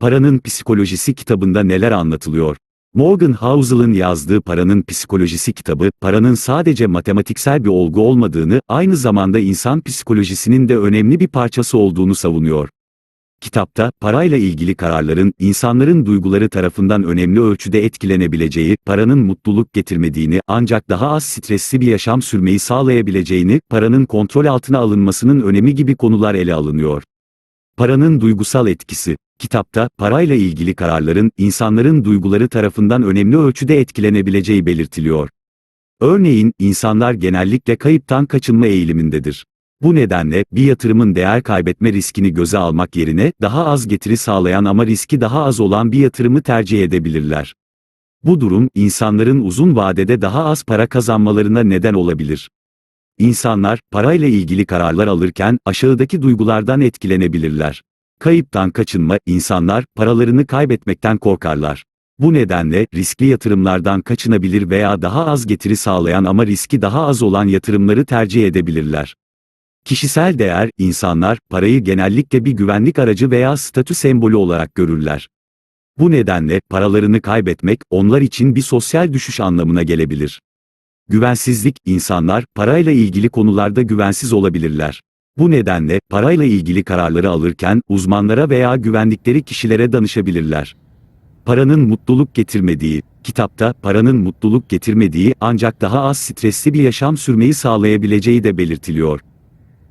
Paranın Psikolojisi kitabında neler anlatılıyor? Morgan Housel'ın yazdığı Paranın Psikolojisi kitabı, paranın sadece matematiksel bir olgu olmadığını, aynı zamanda insan psikolojisinin de önemli bir parçası olduğunu savunuyor. Kitapta, parayla ilgili kararların, insanların duyguları tarafından önemli ölçüde etkilenebileceği, paranın mutluluk getirmediğini, ancak daha az stresli bir yaşam sürmeyi sağlayabileceğini, paranın kontrol altına alınmasının önemi gibi konular ele alınıyor. Paranın duygusal etkisi. Kitapta, parayla ilgili kararların, insanların duyguları tarafından önemli ölçüde etkilenebileceği belirtiliyor. Örneğin, insanlar genellikle kayıptan kaçınma eğilimindedir. Bu nedenle, bir yatırımın değer kaybetme riskini göze almak yerine, daha az getiri sağlayan ama riski daha az olan bir yatırımı tercih edebilirler. Bu durum, insanların uzun vadede daha az para kazanmalarına neden olabilir. İnsanlar, parayla ilgili kararlar alırken, aşağıdaki duygulardan etkilenebilirler. Kayıptan kaçınma, insanlar, paralarını kaybetmekten korkarlar. Bu nedenle, riskli yatırımlardan kaçınabilir veya daha az getiri sağlayan ama riski daha az olan yatırımları tercih edebilirler. Kişisel değer, insanlar, parayı genellikle bir güvenlik aracı veya statü sembolü olarak görürler. Bu nedenle, paralarını kaybetmek, onlar için bir sosyal düşüş anlamına gelebilir. Güvensizlik, insanlar, parayla ilgili konularda güvensiz olabilirler. Bu nedenle, parayla ilgili kararları alırken, uzmanlara veya güvendikleri kişilere danışabilirler. Paranın mutluluk getirmediği, kitapta, paranın mutluluk getirmediği ancak daha az stresli bir yaşam sürmeyi sağlayabileceği de belirtiliyor.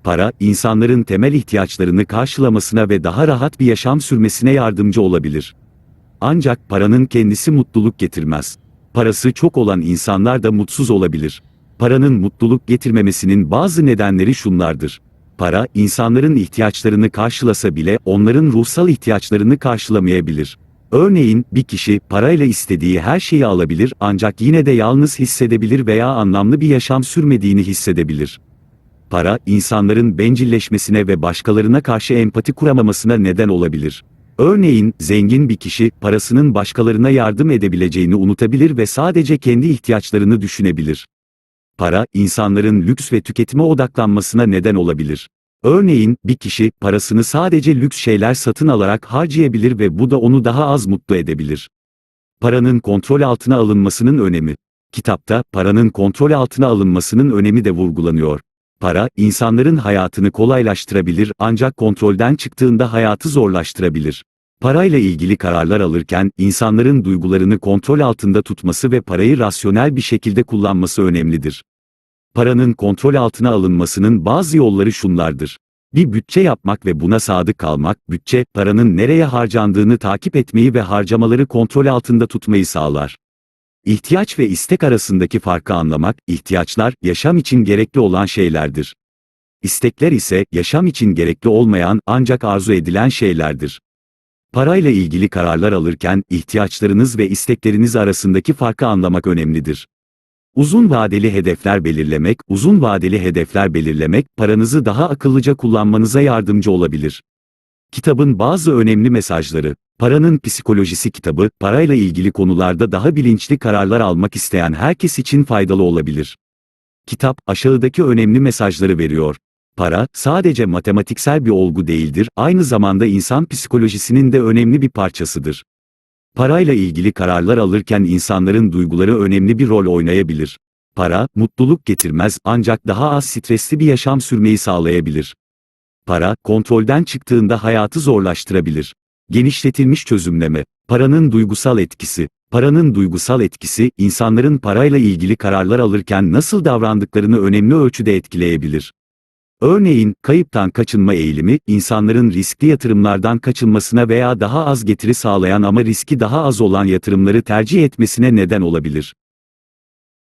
Para, insanların temel ihtiyaçlarını karşılamasına ve daha rahat bir yaşam sürmesine yardımcı olabilir. Ancak paranın kendisi mutluluk getirmez. Parası çok olan insanlar da mutsuz olabilir. Paranın mutluluk getirmemesinin bazı nedenleri şunlardır. Para, insanların ihtiyaçlarını karşılasa bile onların ruhsal ihtiyaçlarını karşılamayabilir. Örneğin, bir kişi, parayla istediği her şeyi alabilir ancak yine de yalnız hissedebilir veya anlamlı bir yaşam sürmediğini hissedebilir. Para, insanların bencilleşmesine ve başkalarına karşı empati kuramamasına neden olabilir. Örneğin, zengin bir kişi, parasının başkalarına yardım edebileceğini unutabilir ve sadece kendi ihtiyaçlarını düşünebilir. Para, insanların lüks ve tüketime odaklanmasına neden olabilir. Örneğin, bir kişi, parasını sadece lüks şeyler satın alarak harcayabilir ve bu da onu daha az mutlu edebilir. Paranın kontrol altına alınmasının önemi. Kitapta, paranın kontrol altına alınmasının önemi de vurgulanıyor. Para, insanların hayatını kolaylaştırabilir ancak kontrolden çıktığında hayatı zorlaştırabilir. Parayla ilgili kararlar alırken, insanların duygularını kontrol altında tutması ve parayı rasyonel bir şekilde kullanması önemlidir. Paranın kontrol altına alınmasının bazı yolları şunlardır. Bir bütçe yapmak ve buna sadık kalmak, bütçe, paranın nereye harcandığını takip etmeyi ve harcamaları kontrol altında tutmayı sağlar. İhtiyaç ve istek arasındaki farkı anlamak, ihtiyaçlar, yaşam için gerekli olan şeylerdir. İstekler ise, yaşam için gerekli olmayan, ancak arzu edilen şeylerdir. Parayla ilgili kararlar alırken, ihtiyaçlarınız ve istekleriniz arasındaki farkı anlamak önemlidir. Uzun vadeli hedefler belirlemek, uzun vadeli hedefler belirlemek, paranızı daha akıllıca kullanmanıza yardımcı olabilir. Kitabın bazı önemli mesajları, Paranın Psikolojisi kitabı, parayla ilgili konularda daha bilinçli kararlar almak isteyen herkes için faydalı olabilir. Kitap, aşağıdaki önemli mesajları veriyor. Para, sadece matematiksel bir olgu değildir, aynı zamanda insan psikolojisinin de önemli bir parçasıdır. Parayla ilgili kararlar alırken insanların duyguları önemli bir rol oynayabilir. Para, mutluluk getirmez ancak daha az stresli bir yaşam sürmeyi sağlayabilir. Para, kontrolden çıktığında hayatı zorlaştırabilir. Genişletilmiş çözümleme, paranın duygusal etkisi. Paranın duygusal etkisi, insanların parayla ilgili kararlar alırken nasıl davrandıklarını önemli ölçüde etkileyebilir. Örneğin, kayıptan kaçınma eğilimi, insanların riskli yatırımlardan kaçınmasına veya daha az getiri sağlayan ama riski daha az olan yatırımları tercih etmesine neden olabilir.